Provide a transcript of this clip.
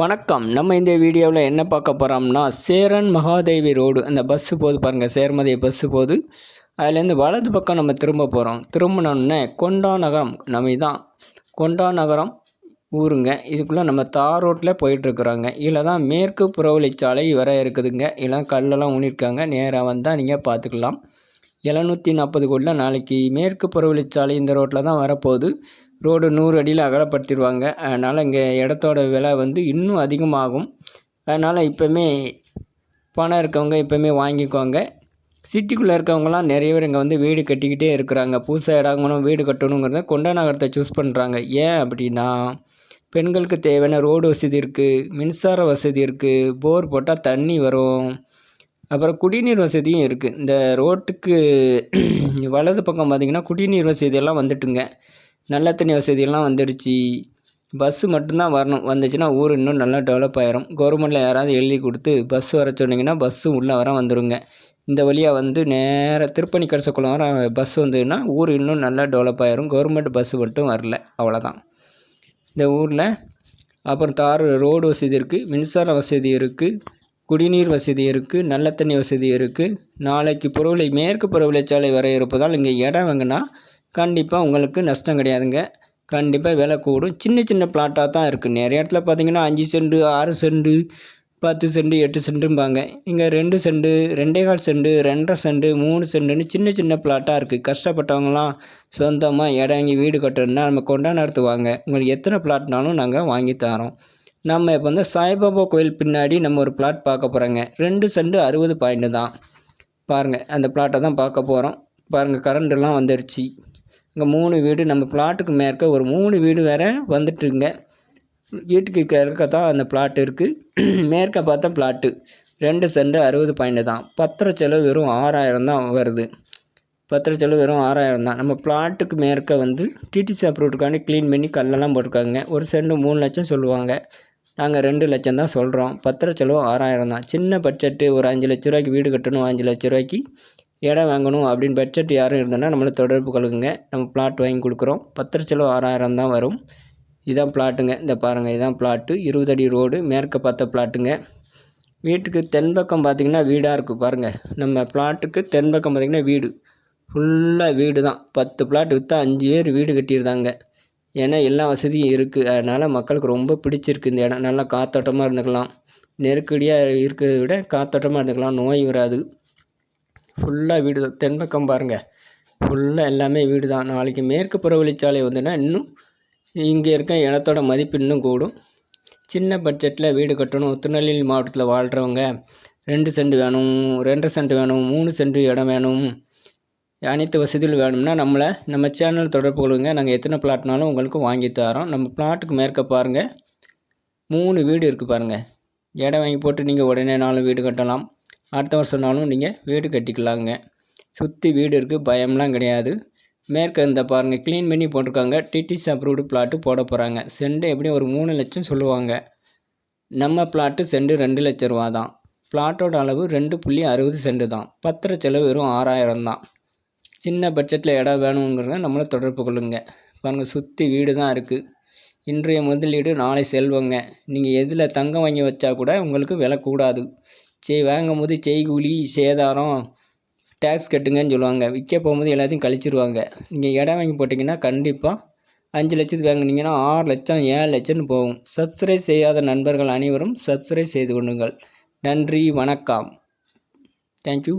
வணக்கம். நம்ம இந்த வீடியோவில் என்ன பார்க்க போகிறோம்னா சேரன் மகாதேவி ரோடு. அந்த பஸ்ஸு போகுது பாருங்கள் சேர்மதி பஸ்ஸு போகுது அதுலேருந்து வலது பக்கம் நம்ம திரும்ப போகிறோம் திரும்பினோடனே கொண்டா நகரம் நம்ம இதான். கொண்டா நகரம் ஊருங்க. இதுக்குள்ளே நம்ம தார் ரோட்டில் போயிட்டுருக்குறோங்க. இதில் தான் மேற்கு புறவழிச்சாலை வர இருக்குதுங்க. இதெல்லாம் கல்லெல்லாம் ஊனிருக்காங்க. நேராக வந்தால் நீங்கள் பார்த்துக்கலாம். எழுநூற்றி நாற்பது கோடியில் நாளைக்கு மேற்கு புறவழிச்சாலை இந்த ரோட்டில் தான் வரப்போகுது. ரோடு நூறு அடியில் அகலப்படுத்திடுவாங்க அதனால் இங்கே இடத்தோட விலை வந்து இன்னும் அதிகமாகும். அதனால் இப்போமே பணம் இருக்கவங்க இப்போமே வாங்கிக்கோங்க. சிட்டிக்குள்ளே இருக்கவங்களாம் நிறைய பேர் இங்கே வந்து வீடு கட்டிக்கிட்டே இருக்கிறாங்க. புதுசாக இடங்களும் வீடு கட்டணுங்கிறத கொண்டா நகரத்தை சூஸ் பண்ணுறாங்க ஏன் அப்படின்னா பெண்களுக்கு தேவையான ரோடு வசதி இருக்குது மின்சார வசதி இருக்குது போர் போட்டால் தண்ணி வரும். அப்புறம் குடிநீர் வசதியும் இருக்குது இந்த ரோட்டுக்கு வலது பக்கம் பார்த்திங்கன்னா குடிநீர் வசதியெல்லாம் வந்துட்டுங்க. நல்ல தண்ணி வசதியெல்லாம் வந்துடுச்சு பஸ்ஸு மட்டும்தான் வரணும். வந்துச்சுன்னா ஊர் இன்னும் நல்லா டெவலப் ஆயிரும். கவர்மெண்ட்டில் யாராவது எழுதி கொடுத்து பஸ் வர சொன்னிங்கன்னா பஸ்ஸு உள்ளே வர வந்துடுங்க இந்த வழியாக வந்து நேராக திருப்பணி கரசக்குளம் வர பஸ் வந்ததுன்னா ஊர் இன்னும் நல்லா டெவலப் ஆயிரும். கவர்மெண்ட் பஸ்ஸு மட்டும் வரல. அவ்வளோதான் இந்த ஊரில் அப்புறம் தார் ரோடு வசதி இருக்குது மின்சார வசதி இருக்குது குடிநீர் வசதி இருக்குது நல்ல தண்ணி வசதி இருக்குது நாளைக்கு புறவிலை மேற்கு புறவழிச்சாலை வர இருப்பதால் இங்கே இடம் வாங்கினா கண்டிப்பாக உங்களுக்கு நஷ்டம் கிடையாதுங்க. கண்டிப்பாக விலை கூடும். சின்ன சின்ன பிளாட்டாக தான் இருக்குது நிறைய இடத்துல பார்த்தீங்கன்னா அஞ்சு செண்டு ஆறு செண்டு பத்து செண்டு எட்டு சென்ட்டும்பாங்க இங்கே ரெண்டு செண்டு ரெண்டே கால் செண்டு ரெண்டரை செண்டு மூணு செண்டுன்னு சின்ன சின்ன பிளாட்டாக இருக்குது கஷ்டப்பட்டவங்களாம் சொந்தமாக இடம் இங்கே வீடு கட்டணும்னா நம்ம கொண்டா நடத்துவாங்க. உங்களுக்கு எத்தனை பிளாட்னாலும் நாங்கள் வாங்கி தரோம். நம்ம இப்போ வந்து சாய்பாபா கோயில் பின்னாடி நம்ம ஒரு பிளாட் பார்க்க போகிறோங்க ரெண்டு செண்டு அறுபது பாயிண்ட்டு தான். பாருங்கள் அந்த பிளாட்டை தான் பார்க்க போகிறோம் பாருங்கள் கரண்டெல்லாம் வந்துடுச்சு இங்கே மூணு வீடு நம்ம பிளாட்டுக்கு மேற்க ஒரு மூணு வீடு வேறு வந்துட்டுருங்க வீட்டுக்கு கிழக்க தான் அந்த பிளாட் இருக்குது மேற்க பார்த்தா பிளாட்டு ரெண்டு செண்டு அறுபது பாயிண்ட் தான். பத்திர செலவு வெறும் ஆறாயிரம் தான் வருது. பத்திர செலவு வெறும் ஆறாயிரம் தான். நம்ம பிளாட்டுக்கு மேற்க வந்து டிடிசி அப்ரூவ்டுக்காண்டி க்ளீன் பண்ணி கல்லெல்லாம் போட்டிருக்காங்க. ஒரு செண்டு மூணு லட்சம் சொல்லுவாங்க. நாங்கள் ரெண்டு லட்சம் தான் சொல்கிறோம் பத்திர செலவு ஆறாயிரம் தான். சின்ன பட்ஜெட்டு ஒரு அஞ்சு லட்ச ரூபாய்க்கு வீடு கட்டணும். அஞ்சு லட்ச ரூபாய்க்கு இடம் வாங்கணும் அப்படின்னு பட்ஜெட் யாரும் இருந்தோன்னா நம்மளை தொடர்பு கொள்ளுங்க. நம்ம பிளாட் வாங்கி கொடுக்குறோம். பத்திர செலவு ஆறாயிரம் தான் வரும். இதுதான் பிளாட்டுங்க இந்த பாருங்கள் இதுதான் பிளாட்டு இருபது அடி ரோடு மேற்க பார்த்த பிளாட்டுங்க வீட்டுக்கு தென்பக்கம் பார்த்திங்கன்னா வீடாக இருக்குது பாருங்கள் நம்ம பிளாட்டுக்கு தென்பக்கம் பார்த்திங்கன்னா வீடு. ஃபுல்லாக வீடு தான் பத்து பிளாட் விற்றா அஞ்சு பேர் வீடு கட்டியிருந்தாங்க. ஏன்னா எல்லா வசதியும் இருக்குது அதனால் மக்களுக்கு ரொம்ப பிடிச்சிருக்கு இந்த இடம். நல்லா காத்தோட்டமாக இருந்துக்கலாம். நெருக்கடியாக இருக்கிறத விட காத்தோட்டமாக இருந்துக்கலாம். நோய் வராது. ஃபுல்லாக வீடு தான். தென்பக்கம் பாருங்கள் ஃபுல்லாக எல்லாமே வீடு தான். நாளைக்கு மேற்கு புறவழிச்சாலை வந்துன்னா இன்னும் இங்கே இருக்க இடத்தோட மதிப்பு இன்னும் கூடும். சின்ன பட்ஜெட்டில் வீடு கட்டணும். திருநெல்வேலி மாவட்டத்தில் வாழ்கிறவங்க ரெண்டு சென்ட் வேணும் ரெண்டரை சென்ட் வேணும் மூணு சென்ட் இடம் வேணும். அனைத்து வசதிகளும் வேணும்னா நம்மளை நம்ம சேனல் தொடர்பு கொள்ளுங்க. நாங்கள் எத்தனை பிளாட்னாலும் உங்களுக்கு வாங்கி தரோம். நம்ம பிளாட்டுக்கு மேற்க பாருங்கள் மூணு வீடு இருக்குது பாருங்கள் இடம் வாங்கி போட்டு நீங்கள் உடனே நாலு வீடு கட்டலாம். அடுத்த வருஷம் சொன்னாலும் நீங்கள் வீடு கட்டிக்கலாங்க. சுற்றி வீடு இருக்குது பயம்லாம் கிடையாது. மேற்க இந்த பாருங்கள் க்ளீன் பண்ணி போட்டிருக்காங்க. டிடிசி அப்ரூவ்டு பிளாட்டு போட போகிறாங்க செண்டு எப்படியும் ஒரு மூணு லட்சம் சொல்லுவாங்க. நம்ம பிளாட்டு செண்டு ரெண்டு லட்ச ரூபா தான். பிளாட்டோட அளவு ரெண்டு புள்ளி அறுபது செண்டு தான். பத்திர செலவு வெறும் ஆறாயிரம் தான். சின்ன பட்ஜெட்டில் இடம் வேணுங்கிறத நம்மளை தொடர்பு கொள்ளுங்க. பாருங்கள் சுற்றி வீடு தான் இருக்குது இன்றைய முதலீடு நாளை செல்வங்க. நீங்கள் எதில் தங்கம் வாங்கி வச்சா கூட உங்களுக்கு விலை கூடாது. சரி வாங்கும் போது செய்கூலி சேதாரம் டேக்ஸ் கட்டுங்கன்னு சொல்லுவாங்க. விற்க போகும்போது எல்லாத்தையும் கழிச்சிருவாங்க. நீங்கள் இடம் வாங்கி போட்டிங்கன்னா கண்டிப்பாக அஞ்சு லட்சத்துக்கு வாங்கினீங்கன்னா ஆறு லட்சம் ஏழு லட்சம்னு போகும். சப்ஸ்கிரைப் செய்யாத நண்பர்கள் அனைவரும் சப்ஸ்கிரைப் செய்து கொள்ளுங்கள். நன்றி வணக்கம். தேங்க்யூ